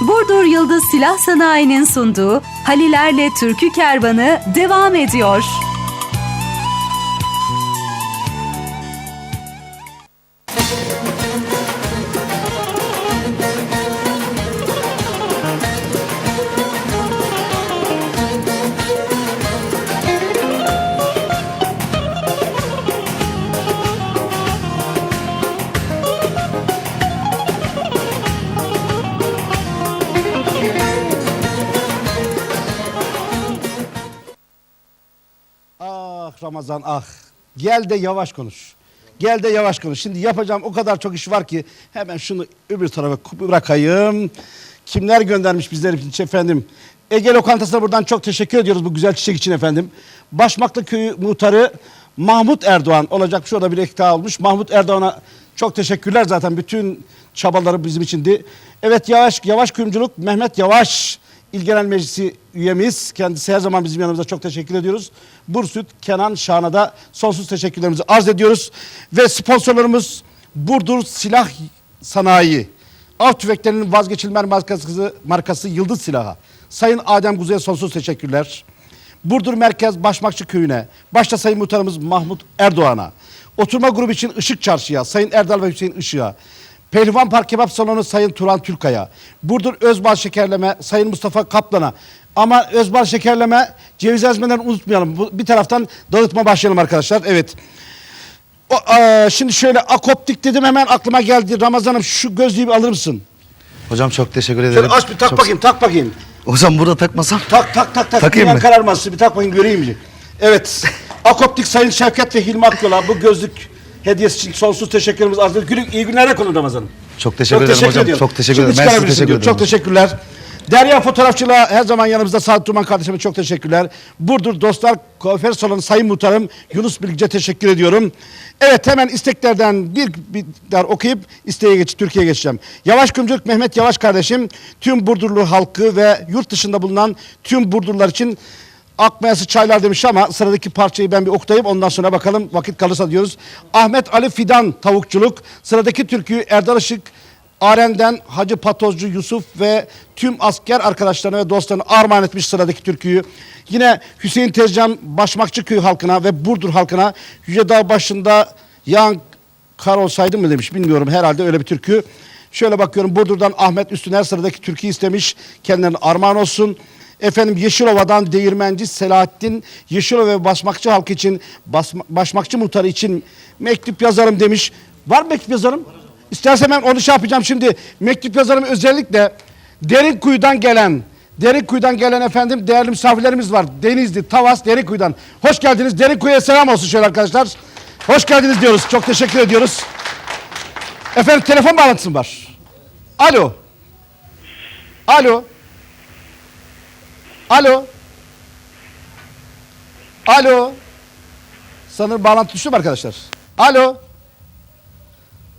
Burdur Yıldız Silah Sanayi'nin sunduğu Halilerle Türkü Kervanı devam ediyor. Ramazan ah. Gel de yavaş konuş. Gel de yavaş konuş. Şimdi yapacağım o kadar çok iş var ki hemen şunu öbür tarafa bırakayım. Kimler göndermiş bizler için efendim? Ege Lokantası'na buradan çok teşekkür ediyoruz bu güzel çiçek için efendim. Başmaklı Köyü muhtarı Mahmut Erdoğan olacak. Şurada bir ekta olmuş. Mahmut Erdoğan'a çok teşekkürler zaten. Bütün çabaları bizim içindi. Evet Yavaş Yavaş Kuyumculuk Mehmet Yavaş İl Genel Meclisi üyemiz. Kendisi her zaman bizim yanımızda çok teşekkür ediyoruz. Bursüt Kenan Şahan'a da sonsuz teşekkürlerimizi arz ediyoruz. Ve sponsorlarımız Burdur Silah Sanayi. Av tüfeklerinin vazgeçilmez markası, markası Yıldız Silah'a. Sayın Adem Kuzey'e sonsuz teşekkürler. Burdur Merkez Başmakçı Köyü'ne, başta Sayın Muhtarımız Mahmut Erdoğan'a, oturma grubu için Işık Çarşı'ya, Sayın Erdal ve Hüseyin Işık'a, Pehlivan Park Kebap Salonu Sayın Turan Türkay'a, Burdur Özbal Şekerleme Sayın Mustafa Kaplan'a, ama Özbal Şekerleme ceviz ezmeden unutmayalım. Bu, bir taraftan dağıtma başlayalım arkadaşlar. Evet. O, eee, şimdi şöyle akoptik dedim hemen aklıma geldi. Ramazan'ım şu gözlüğü bir alır mısın? Hocam çok teşekkür ederim. Şöyle aç bir tak Çok- bakayım tak bakayım. Hocam burada takmasam. Tak tak tak tak. Takayım mı? kararması bir tak bakayım göreyim? Evet. Akoptik Sayın Şevket ve Hilmi Akgöl'a bu gözlük hediyesi için sonsuz teşekkürlerimizi arz ediyoruz. Gülü- İyi günler kulun Ramazan'ım. Çok teşekkür ederim hocam. ediyorum. Çok teşekkür Şimdi ederim. Ben size çıkarabilirsin teşekkür diyorum. ederim. Çok teşekkürler. Derya Fotoğrafçılığa her zaman yanımızda Saat Duman kardeşime çok teşekkürler. Burdur Dostlar Kuaför Salonu Sayın Muhtarım Yunus Bilgice teşekkür ediyorum. Evet hemen isteklerden bir bir okuyup isteğe geç Türkiye'ye geçeceğim. Yavaş Kumculuk Mehmet Yavaş kardeşim tüm Burdurlu halkı ve yurt dışında bulunan tüm Burdurlar için Akmayası çaylar demiş ama sıradaki parçayı ben bir okutayım ondan sonra bakalım vakit kalırsa diyoruz. Ahmet Ali Fidan tavukçuluk sıradaki türküyü Erdal Işık Aren'den Hacı Patozcu Yusuf ve tüm asker arkadaşlarına ve dostlarına armağan etmiş sıradaki türküyü. Yine Hüseyin Tezcan Başmakçı Köyü halkına ve Burdur halkına Yüce Dağ başında yağan kar olsaydı mı demiş bilmiyorum herhalde öyle bir türkü. Şöyle bakıyorum Burdur'dan Ahmet Üstüner sıradaki türküyü istemiş kendilerine armağan olsun. Efendim Yeşilova'dan Değirmenci Selahattin Yeşilova ve Basmakçı halkı için Basma- Başmakçı muhtarı için mektup yazarım demiş. Var mı mektup yazarım? İstersen ben onu şey yapacağım şimdi. Mektup yazarım özellikle derin kuyudan gelen derin kuyudan gelen efendim değerli misafirlerimiz var. Denizli, Tavas, derin kuyudan. Hoş geldiniz. Derin kuyuya selam olsun şöyle arkadaşlar. Hoş geldiniz diyoruz. Çok teşekkür ediyoruz. Efendim telefon bağlantısı var. Alo. Alo. Alo. Alo. Sanırım bağlantı düştü mü arkadaşlar? Alo.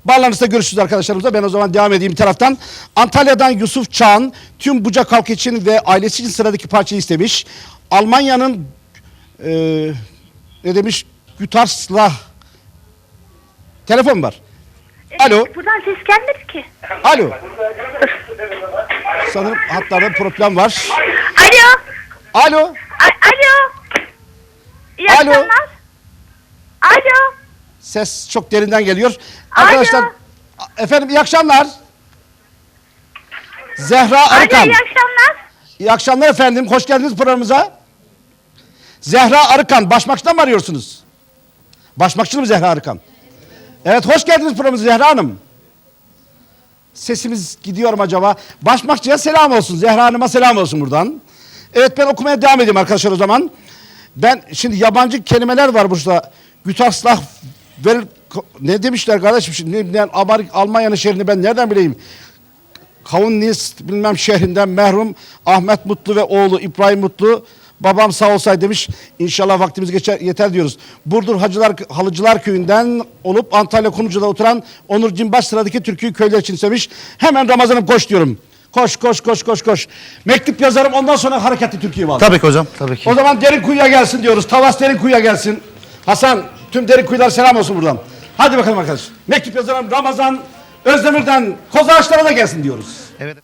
Bağlanırsa görüşürüz arkadaşlarımızla. Ben o zaman devam edeyim bir taraftan. Antalya'dan Yusuf Çağan tüm Bucak halkı için ve ailesi için sıradaki parçayı istemiş. Almanya'nın eee ne demiş? Gütarslah. Telefon var. Alo. Buradan ses gelmedi ki. Alo. Sanırım hatlarda problem var. Alo. Alo. A- Alo. İyi Alo. akşamlar. Alo. Ses çok derinden geliyor. Alo. Arkadaşlar efendim iyi akşamlar. Zehra Alo Arıkan. iyi akşamlar. İyi akşamlar efendim. Hoş geldiniz programımıza. Zehra Arıkan. Başmakçı'dan mı arıyorsunuz? Başmakçı mı Zehra Arıkan? Evet hoş geldiniz programımıza Zehra Hanım. Sesimiz gidiyor mu acaba? Başmakçı'ya selam olsun. Zehra Hanım'a selam olsun buradan. Evet ben okumaya devam edeyim arkadaşlar o zaman. Ben şimdi yabancı kelimeler var burada. Güterslah ver, ne demişler kardeşim şimdi ne, Almanya'nın şehrini ben nereden bileyim? Kavunnis bilmem şehrinden merhum Ahmet Mutlu ve oğlu İbrahim Mutlu babam sağ olsaydı demiş. İnşallah vaktimiz geçer yeter diyoruz. Burdur Hacılar Halıcılar köyünden olup Antalya Kumluca'da oturan Onur Cimbaş sıradaki türküyü köyler için istemiş. Hemen Ramazan'ım koş diyorum. Koş koş koş koş koş. Mektup yazarım ondan sonra hareketli türküyü var. Tabii ki hocam. Tabii ki. O zaman derin kuyuya gelsin diyoruz. Tavas derin kuyuya gelsin. Hasan tüm derin kuyular selam olsun buradan. Hadi bakalım arkadaş. Mektup yazarım Ramazan Özdemir'den Koz Ağaçlar'a da gelsin diyoruz. Evet.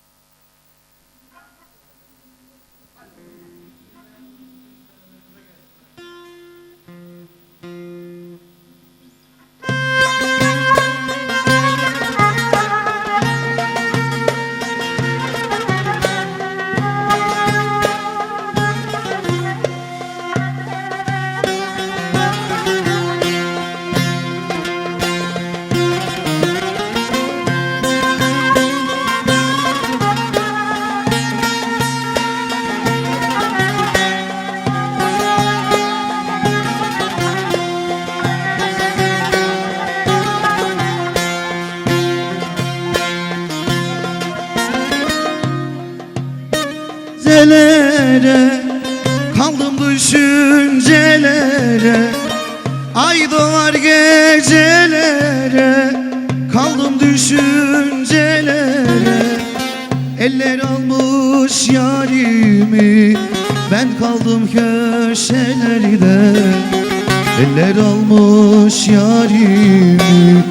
Eller almış yarimi?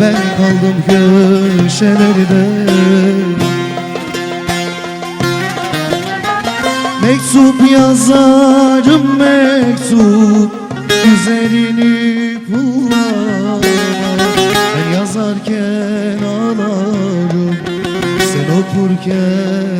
Ben kaldım köşelerde Mektup yazarım mektup Güzelini kullan Ben yazarken ağlarım Sen okurken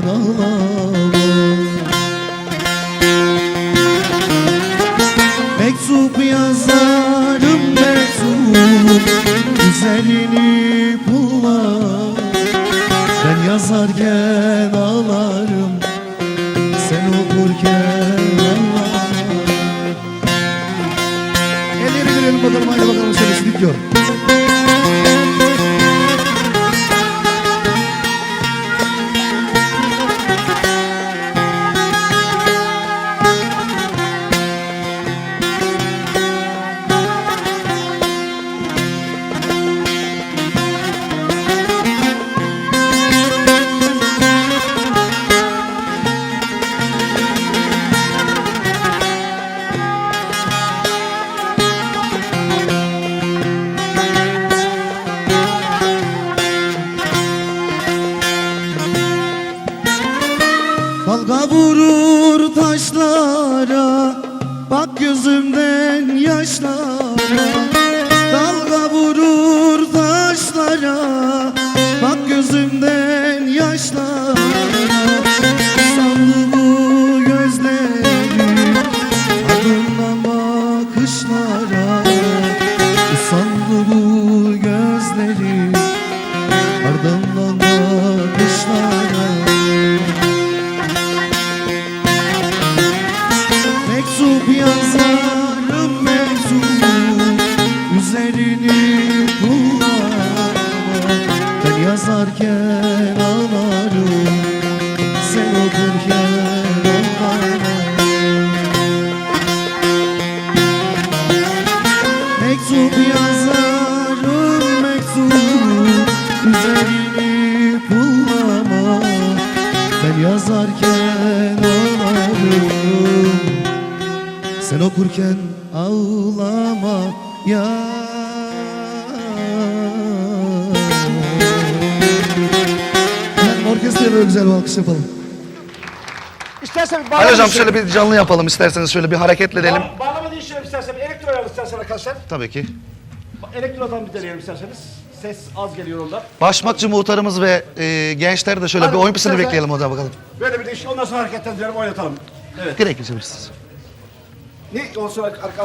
Bak gözümden yaşlara Mektup yazarım mektup Üzerini kullanma Ben yazarken ağlarım Sen okurken ağlama ya Yani orkestraya böyle güzel bir alkış yapalım. İstersen bir Ali hocam şöyle bir canlı yapalım isterseniz şöyle bir hareket edelim. Ba- Bağlama değiştirelim istersen. Bir elektro ayarlı istersen arkadaşlar. Tabii ki. Elektrodan bir deneyelim isterseniz. Ses az geliyor ondan. Başmakçı muhtarımız ve e, gençler de şöyle Hadi, bir oyun istersen- bekleyelim hocam bakalım. Böyle bir değişik. Ondan sonra hareketlendirelim, oynatalım. Evet. Direkt geçebilirsiniz. Ne? Ondan sonra arka arkaya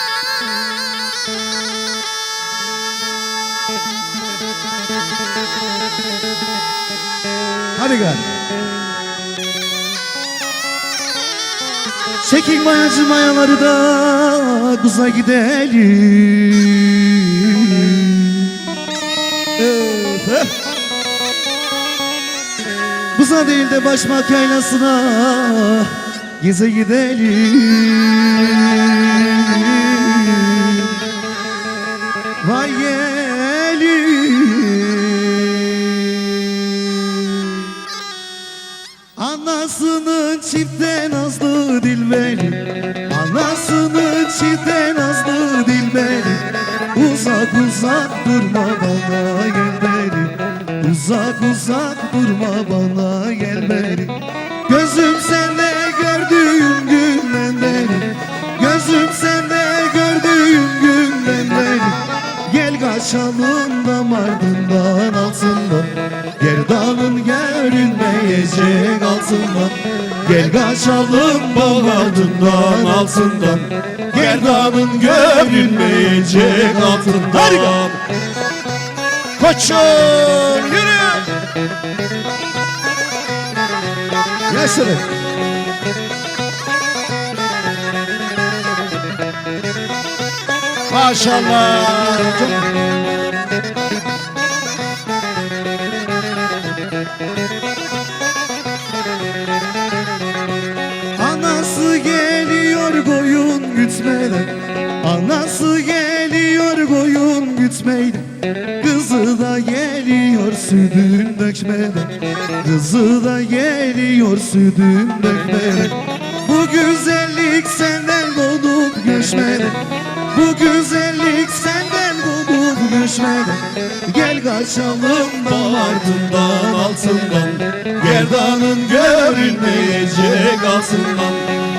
Hadi gel. Çekin mayacı mayaları da kuza gidelim. Kuza değil de başmak yaylasına geze gidelim. Görünmeyecek altından. Koçum yürü. Yaşarım Maşallah. Sütün dökmeden Kızı da geliyor sütün dökmeden Bu güzellik senden doğup göçmeden Bu güzellik senden doğup göçmeden Gel kaçalım ardından altından Gerdanın görünmeyecek altından.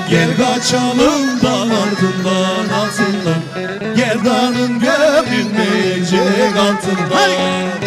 Gel kaçalım ardından altından Gerdanın görünmeyecek altından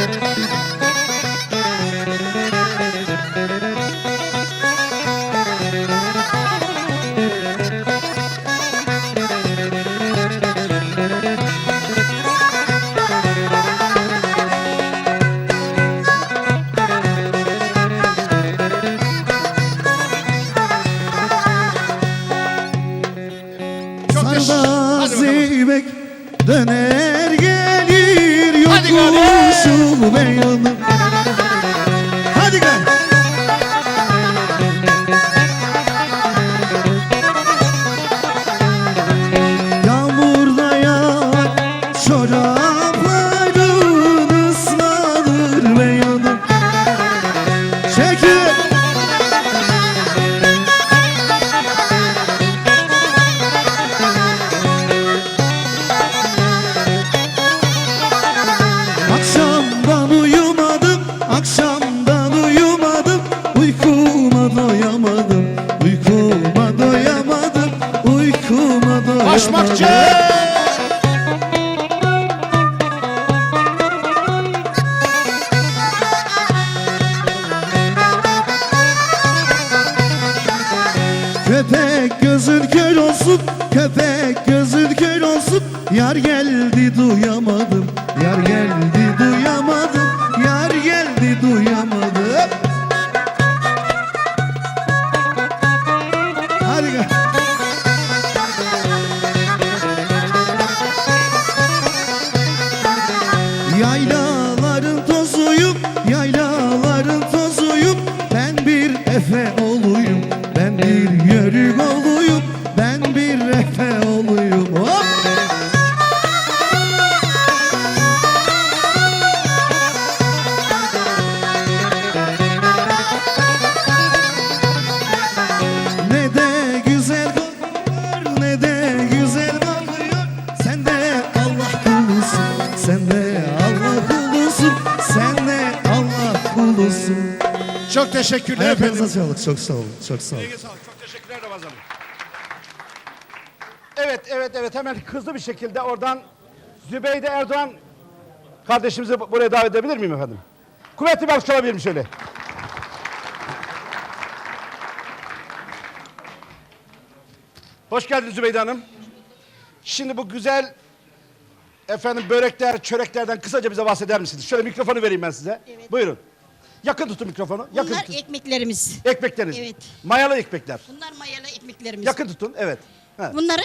Teşekkürler efendim. Ayaklarınıza sağlık, çok sağ olun, çok sağ olun sağlık. Çok teşekkürler Ramazan. Evet, evet, evet. Hemen hızlı bir şekilde oradan Zübeyde Erdoğan kardeşimizi bu- buraya davet edebilir miyim efendim? Kuvvetli bir alkış alabilir miyim şöyle? Hoş geldiniz Zübeyde Hanım. Şimdi bu güzel efendim börekler, çöreklerden kısaca bize bahseder misiniz? Şöyle mikrofonu vereyim ben size. Buyurun. Yakın tutun mikrofonu. Yakın Bunlar tutun. ekmeklerimiz. Ekmekleriniz. Evet. Mayalı ekmekler. Bunlar mayalı ekmeklerimiz. Yakın tutun. Evet. Ha, Bunları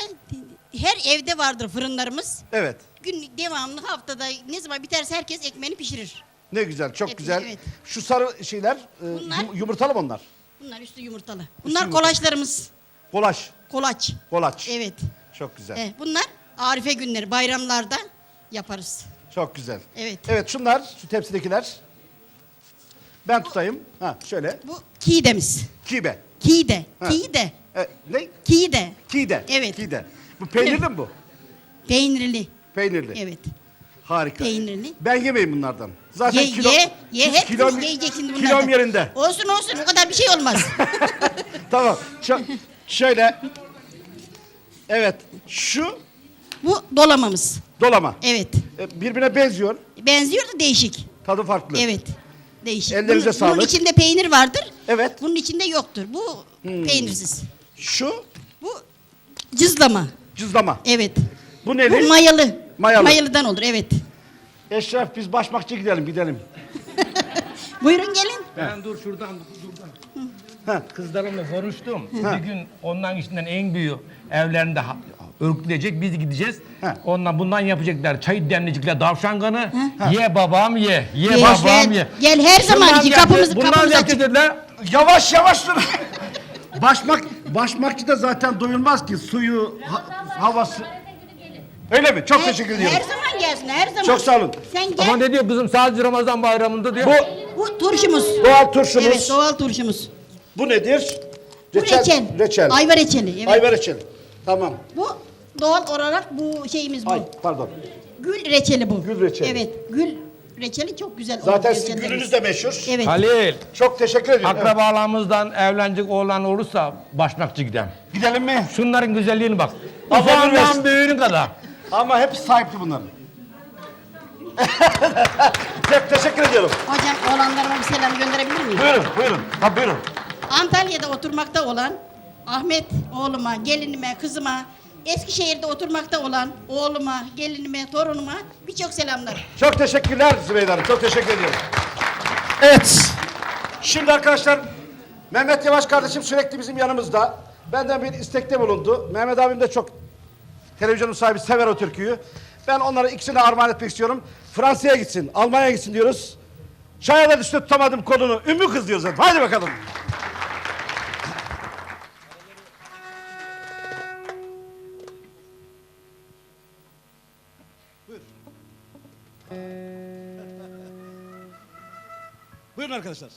her evde vardır fırınlarımız. Evet. Gün devamlı haftada ne zaman biterse herkes ekmeğini pişirir. Ne güzel, çok Evet, güzel. evet. Şu sarı şeyler, e, Bunlar- yum- yumurtalı mı onlar? Bunlar üstü yumurtalı. Bunlar yumurtalı. kolaçlarımız. Kolaç, Kolaç. kolaç. Evet. Çok güzel, Eh, bunlar Arife günleri, bayramlarda yaparız. çok güzel. Evet. Evet, şunlar, şu tepsidekiler. Ben tutayım. Ha, şöyle. Bu kidemiz. Kibe. Kide. Ha. Kide. E, ne? Kide. Kide. Evet. Kide. Bu peynirli mi bu? Peynirli. Peynirli. Evet. Harika. Peynirli. Ben yemeyeyim bunlardan. Zaten Ye, kilo, ye, ye. Hep kilom, yiyecek şimdi bunlardan. kilom yerinde. Olsun olsun o kadar bir şey olmaz. Tamam. Şö- şöyle. Evet. Şu Bu dolamamız. dolama. Evet. E, Birbirine benziyor. Benziyor da değişik. Tadı farklı. Evet. Değişik. Ellerinize bunun, sağlık. Bunun içinde peynir vardır. Evet. Bunun içinde yoktur. Bu peynirsiz. Şu Bu cızlama. cızlama. Evet. Bu neli? Bu mayalı. Mayalı. Mayalıdan olur evet. Eşref biz başmakçı gidelim gidelim. Buyurun gelin. Ben dur şuradan şuradan. Ha. Kızlarımla konuştum. Bir gün onların içinden en büyüğü evlerinde örgütleyecek biz gideceğiz. Ha. Ondan bundan yapacaklar. Çay demleyecekler davşan kanı. Ye babam ye. Ye Gel, babam ye. Gel, her zamanki yapacak- kapımız- kapımız açık. dediler. Yavaş yavaş dur. Başmak başmakçı da zaten doyulmaz ki suyu ha- havası. Öyle mi? Çok teşekkür ediyorum. Her zaman gelsin her zaman. Çok sağ olun. Sen gel. Ama ne diyor kızım sadece Ramazan bayramında diyor. Bu Bu turşumuz. doğal turşumuz. Evet doğal turşumuz. Bu nedir? Bu reçel. Reçel. Ayva reçeli. Evet. Ayva reçeli. Tamam. Bu doğal olarak bu şeyimiz bu. Ay pardon. Gül reçeli bu. Gül reçeli. Evet. Gül reçeli çok güzel. Zaten sizin gülünüz de meşhur. Evet. Halil. Çok teşekkür ediyorum. Evet. Akrabalarımızdan evlenecek oğlan olursa başmakçı gidelim. Gidelim mi? Şunların güzelliğini bak. Ömür versin. Ufağından kadar. Ama hep sahipli bunların. Çok teşekkür ediyorum. Hocam oğlanlarıma bir selam gönderebilir miyim? Buyurun, buyurun. Ha buyurun. Antalya'da oturmakta olan Ahmet oğluma, gelinime, kızıma, Eskişehir'de oturmakta olan oğluma, gelinime, torunuma birçok selamlar. Çok teşekkürler Zübeyde Hanım. Çok teşekkür ediyorum. Evet. Şimdi arkadaşlar Mehmet Yavaş kardeşim sürekli bizim yanımızda. Benden bir istekte bulundu. Mehmet abim de çok televizyonun sahibi sever o türküyü. Ben onlara ikisini armağan etmek istiyorum. Fransa'ya gitsin, Almanya'ya gitsin diyoruz. Da düştü tutamadım kolunu. Ümmü kız diyoruz zaten. Haydi bakalım. Arkadaşlar.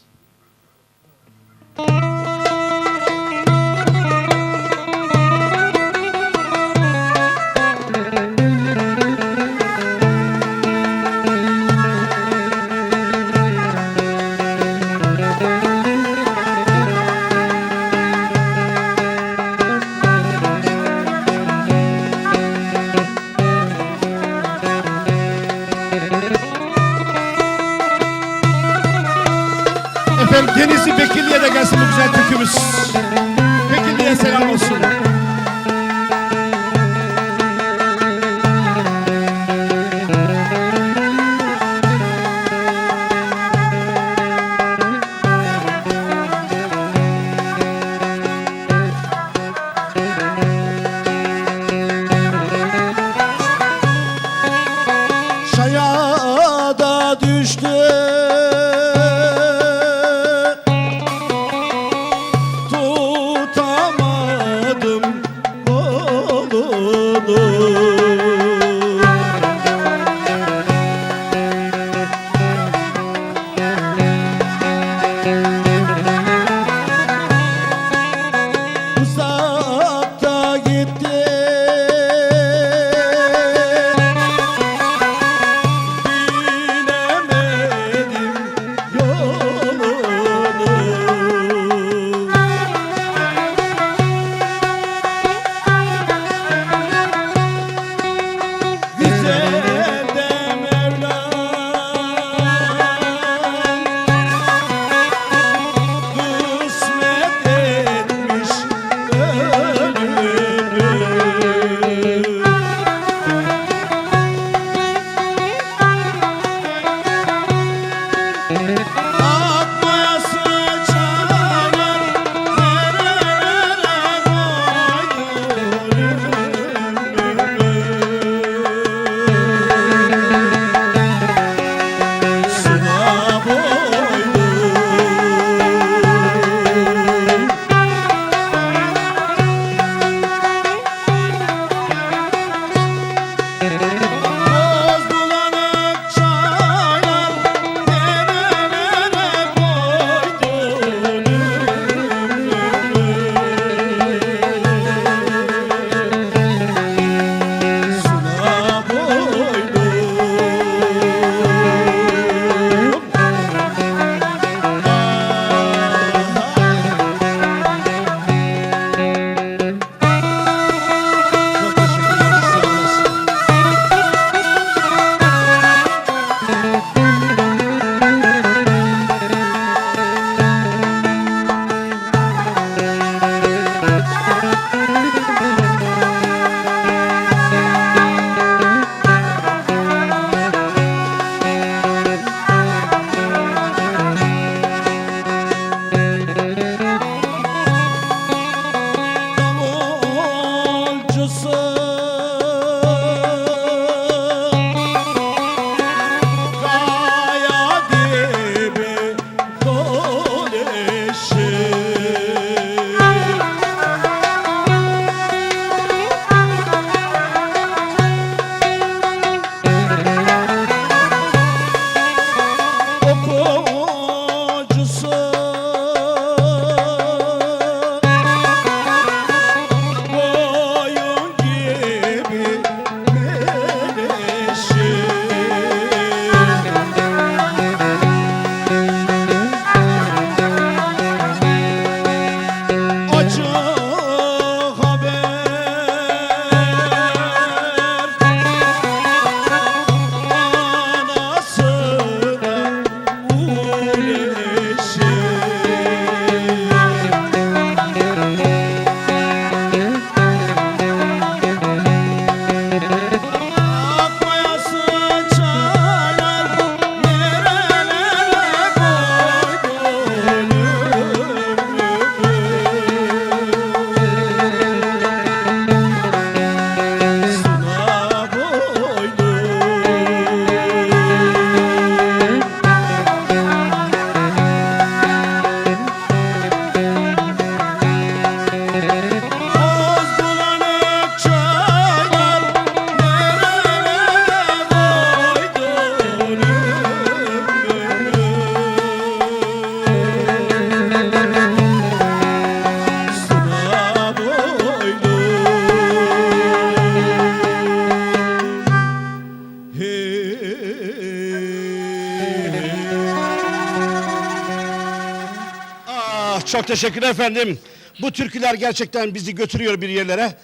Çok teşekkürler efendim. Bu türküler gerçekten bizi götürüyor bir yerlere.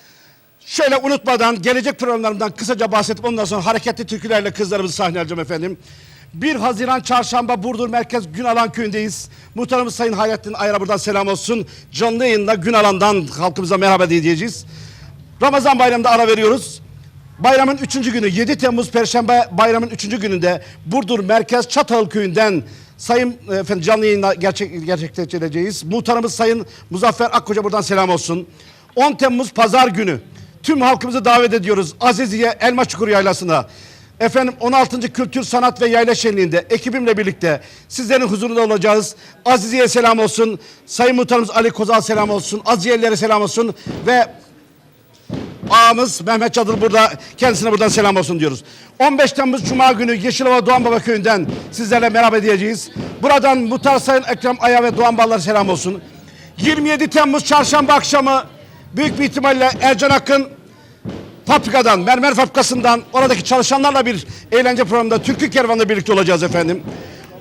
Şöyle unutmadan gelecek programlarımdan kısaca bahsedip ondan sonra hareketli türkülerle kızlarımızı sahneleyeceğim efendim. 1 Haziran Çarşamba Burdur Merkez Günalan Köyü'ndeyiz. Muhtarımız Sayın Hayrettin Ayar'a buradan selam olsun. Canlı yayında Günalan'dan halkımıza merhaba diyeceğiz. Ramazan bayramında ara veriyoruz. Bayramın üçüncü günü 7 Temmuz Perşembe bayramın üçüncü gününde Burdur Merkez Çatal Köyü'nden Sayın e, efendim canlı yayında gerçek, gerçekleştireceğiz. Muhtarımız Sayın Muzaffer Akkoca buradan selam olsun. 10 Temmuz Pazar günü tüm halkımızı davet ediyoruz Aziziye Elma Çukuru Yaylası'na. Efendim 16. Kültür Sanat ve Yayla Şenliği'nde ekibimle birlikte sizlerin huzurunda olacağız. Aziziye selam olsun. Sayın Muhtarımız Ali Kozal selam olsun. Aziyelilere selam olsun. Ve ağamız Mehmet Çadır burada. Kendisine buradan selam olsun diyoruz. 15 Temmuz Cuma günü Yeşilova Doğan Baba Köyü'nden sizlerle merhaba diyeceğiz. Buradan Muhtar Sayın Ekrem Aya ve Doğan Ballar selam olsun. 27 Temmuz Çarşamba akşamı büyük bir ihtimalle Ercan Akın fabrikadan, mermer fabrikasından oradaki çalışanlarla bir eğlence programında Türkü Kervanı'nda birlikte olacağız efendim.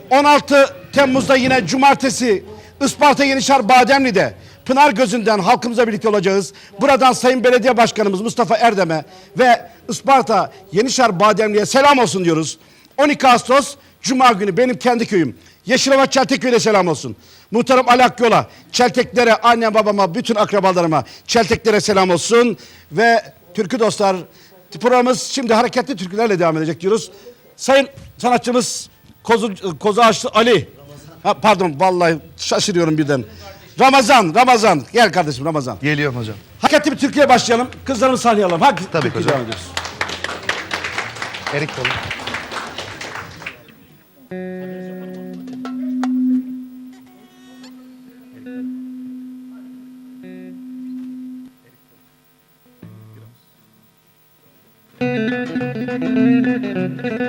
16 Temmuz'da yine cumartesi Isparta Yenişar Bademli'de Pınar Gözü'nden halkımıza birlikte olacağız. Buradan Sayın Belediye Başkanımız Mustafa Erdem'e ve Isparta Yenişar Bademli'ye selam olsun diyoruz. 12 Ağustos Cuma günü benim kendi köyüm. Yeşilova Çeltekköy'de selam olsun. Muhtarım Ali Akyol'a, Çelteklere, annem babama, bütün akrabalarıma, Çelteklere selam olsun. Ve türkü dostlar programımız şimdi hareketli türkülerle devam edecek diyoruz. Sayın sanatçımız Kozu, Ağaçlı Ali. Ha, pardon vallahi şaşırıyorum birden. Ramazan, Ramazan. Gel kardeşim Ramazan. Geliyorum hocam. Hareketli bir türküye başlayalım. Kızlarımızı sahneye alalım. Hadi Tabii türküye hocam. devam ediyoruz. Erik kolu. Haydi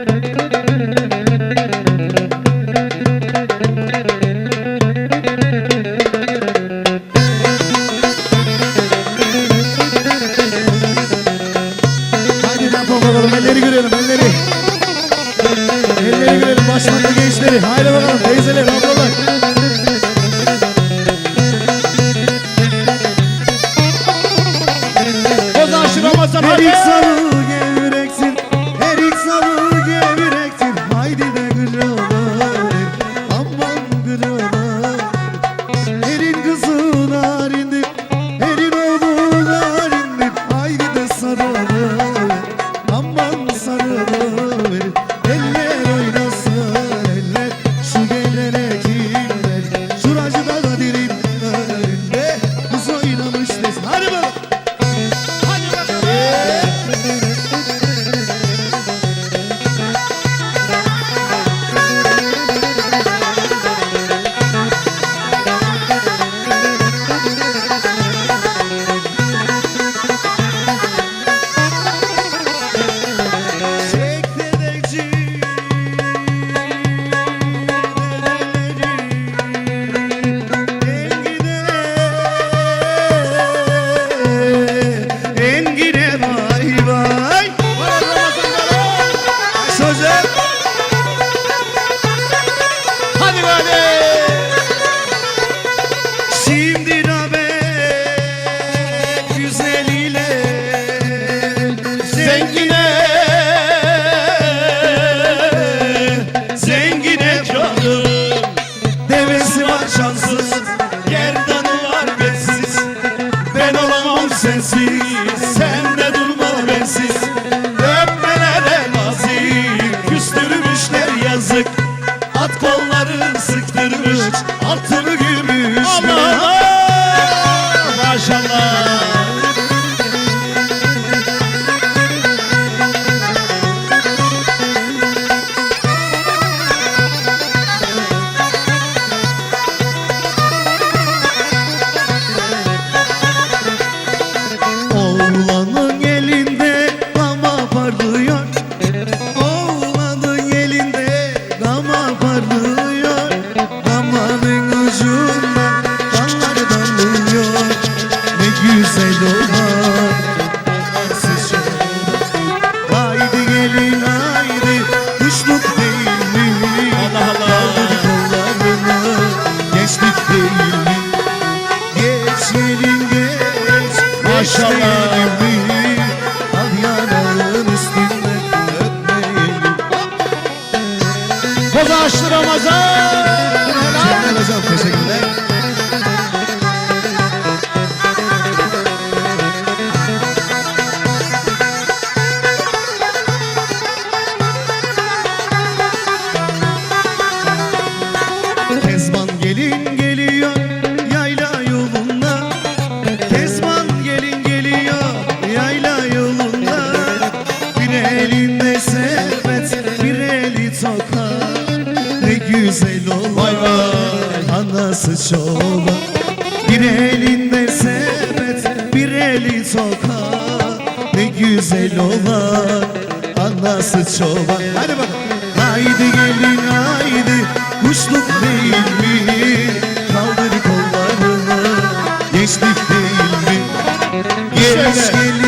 güzel olan Anası çoban Bir elinde sepet Bir eli sokak Ne güzel olan Anası çoban Hadi bak Haydi gelin haydi. Kuşluk değil mi? Kaldır kollarını. Gençlik değil mi? Geç gelin